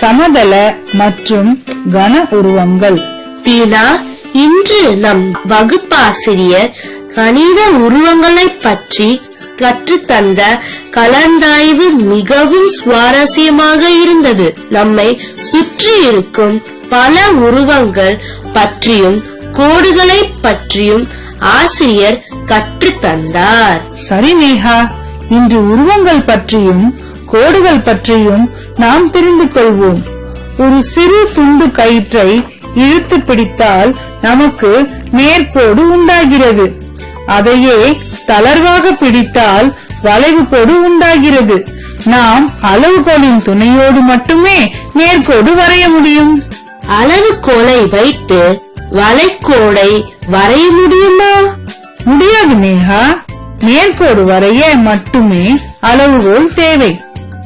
சமதள மற்றும் கன உருவங்கள். பீனா இன்று நம் வகுப்பாசிரியர் கணித உருவங்களைப் பற்றி கற்றுத்தந்த கலந்தாய்வு மிகவும் சுவாரஸ்யமாக இருந்தது. நம்மை சுற்றி இருக்கும் பல உருவங்கள் பற்றியும் கோடுகளைப் பற்றியும் ஆசிரியர் கற்றுத்தந்தார். சரி நேஹா இன்று உருவங்கள் பற்றியும் கோடுகள் பற்றியும் நாம் தெரிந்து கொள்வோம். ஒரு சிறு துண்டு கயிற்றை இழுத்து பிடித்தால் நமக்கு நேர்கோடு உண்டாகிறது. அதையே தளர்வாக பிடித்தால் வளைவு கோடு உண்டாகிறது. நாம் அளவுகோலின் துணையோடு மட்டுமே நேர்கோடு வரைய முடியும். அளவுகோலை வைத்து வளைக்கோடை வரைய முடியுமா? முடியாது நேஹா நேர்கோடு வரைய மட்டுமே அளவுகோல் தேவை.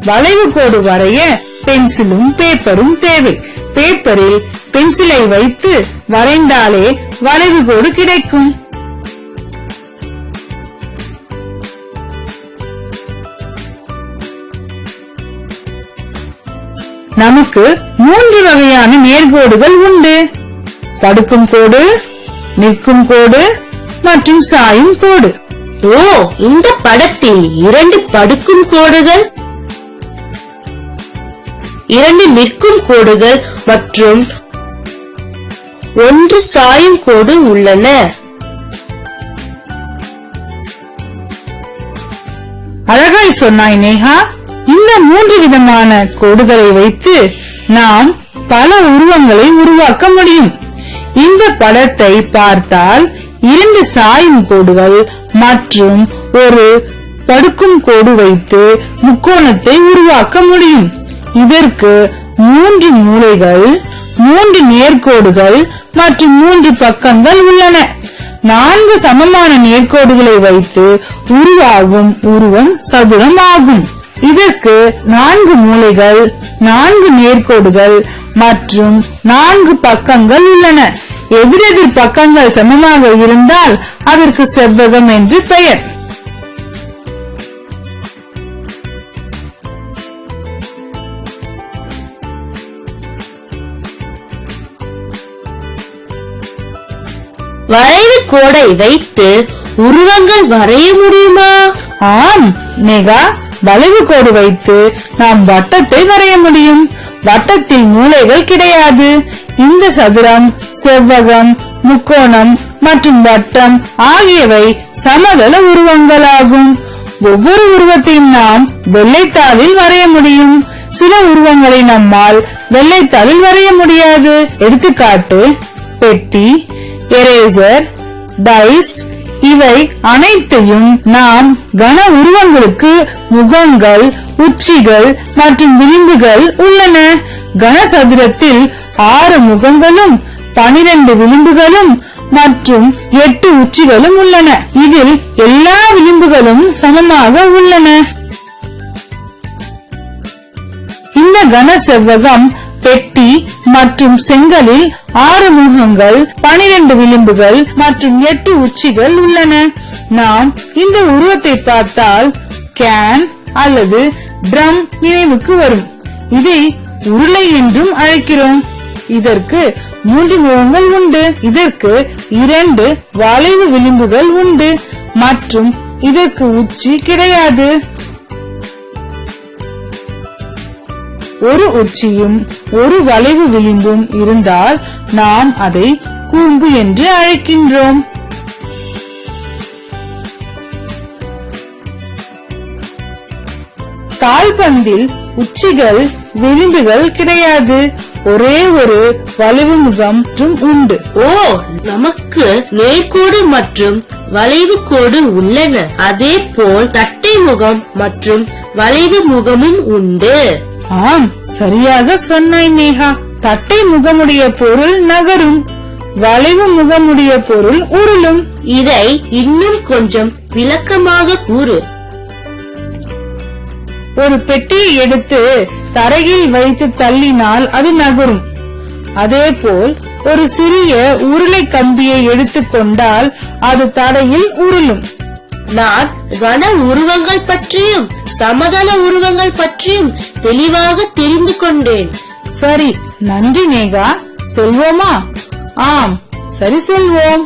வளைவு கோடு வரைய பென்சிலும் பேப்பரும் தேவை. பேப்பரில் பென்சிலை வைத்து வரைந்தாலே வளைவு கோடு கிடைக்கும். நமக்கு மூன்று வகையான நேர்கோடுகள் உண்டு. படுக்கும் கோடு நிற்கும் கோடு மற்றும் சாயும் கோடு. ஓ இந்த படத்தில் இரண்டு படுக்கும் கோடுகள்? இரண்டு நிற்கும் கோடுகள் மற்றும் ஒன்று சாயும் கோடு உள்ளன. அழகாய் சொன்னாய் நேஹா இந்த மூன்று விதமான கோடுகளை வைத்து நாம் பல உருவங்களை உருவாக்க முடியும். இந்த படத்தை பார்த்தால் இரண்டு சாயும் கோடுகள் மற்றும் ஒரு படுக்கும் கோடு வைத்து முக்கோணத்தை உருவாக்க முடியும். இதற்கு மூன்று மூலைகள் மூன்று நேர்கோடுகள் மற்றும் மூன்று பக்கங்கள் உள்ளன. நான்கு சமமான நேர்கோடுகளை வைத்து உருவாகும் உருவம் சதுரம் ஆகும். இதற்கு நான்கு மூலைகள் நான்கு நேர்கோடுகள் மற்றும் நான்கு பக்கங்கள் உள்ளன. எதிரெதிர் பக்கங்கள் சமமாக இருந்தால் அதற்கு செவ்வகம் என்று பெயர். வரைவு கோடை வைத்து உருவங்கள் வரைய முடியுமா? ஆம் மேகா. வளைவு கோடு வைத்து நாம் வட்டத்தை வரைய முடியும். வட்டத்தில் மூலைகள் கிடையாது. இந்த சதுரம் செவ்வகம் முக்கோணம் மற்றும் வட்டம் ஆகியவை சமதள உருவங்களாகும். ஒவ்வொரு உருவத்தையும் நாம் வெள்ளைத்தாளில் வரைய முடியும். சில உருவங்களை நம்மால் வெள்ளைத்தாளில் வரைய முடியாது. எடுத்துக்காட்டு பெட்டி எரேசர் டைஸ் இவை அனைத்தையும் நாம் கன உருவங்களுக்கு முகங்கள் உச்சிகள் மற்றும் விளிம்புகள் உள்ளன. கனசதுரத்தில் ஆறு முகங்களும் பனிரெண்டு விளிம்புகளும் மற்றும் எட்டு உச்சிகளும் உள்ளன. இதில் எல்லா விளிம்புகளும் சமமாக உள்ளன. இந்த கன செவ்வகம் பெட்டி மற்றும் செங்கலில் ஆறு முகங்கள் பனிரெண்டு விளிம்புகள் மற்றும் எட்டு உச்சிகள் உள்ளன. நாம் இந்த உருவத்தை பார்த்தால் கேன் அல்லது ட்ரம் நினைவுக்கு வரும். இதை உருளை என்றும் அழைக்கிறோம். இதற்கு மூன்று முகங்கள் உண்டு. இதற்கு இரண்டு வளைவு விளிம்புகள் உண்டு. மற்றும் இதற்கு உச்சி கிடையாது. ஒரு உச்சியும் ஒரு வளைவு விளிம்பும் இருந்தால் நாம் அதை கூம்பு என்று அழைக்கின்றோம். கால்பந்தில் உச்சிகள் விளிம்புகள் கிடையாது. ஒரே ஒரு வளைவு முகம் மற்றும் உண்டு. ஓ நமக்கு நேர்கோடு மற்றும் வளைவு கோடு உள்ளன. அதே போல் தட்டை முகம் மற்றும் வளைவு முகமும் உண்டு. ஆம் சரியாக சொன்னாய் நேஹா தட்டை முகமுடைய பொருள் நகரும். வளைவு முகமுடைய பொருள் உருளும். இதை இன்னும் கொஞ்சம் விளக்கமாக கூறு. ஒரு பெட்டியை எடுத்து தரையில் வைத்து தள்ளினால் அது நகரும். அதேபோல் ஒரு சிறிய உருளை கம்பியை எடுத்துக்கொண்டால் அது தரையில் உருளும். நான் கன உருவங்கள் பற்றியும் சமதள உருவங்கள் பற்றியும் தெளிவாக தெரிந்து கொண்டேன். சரி நன்றி நேகா செல்வோமா? ஆம் சரி செல்வோம்.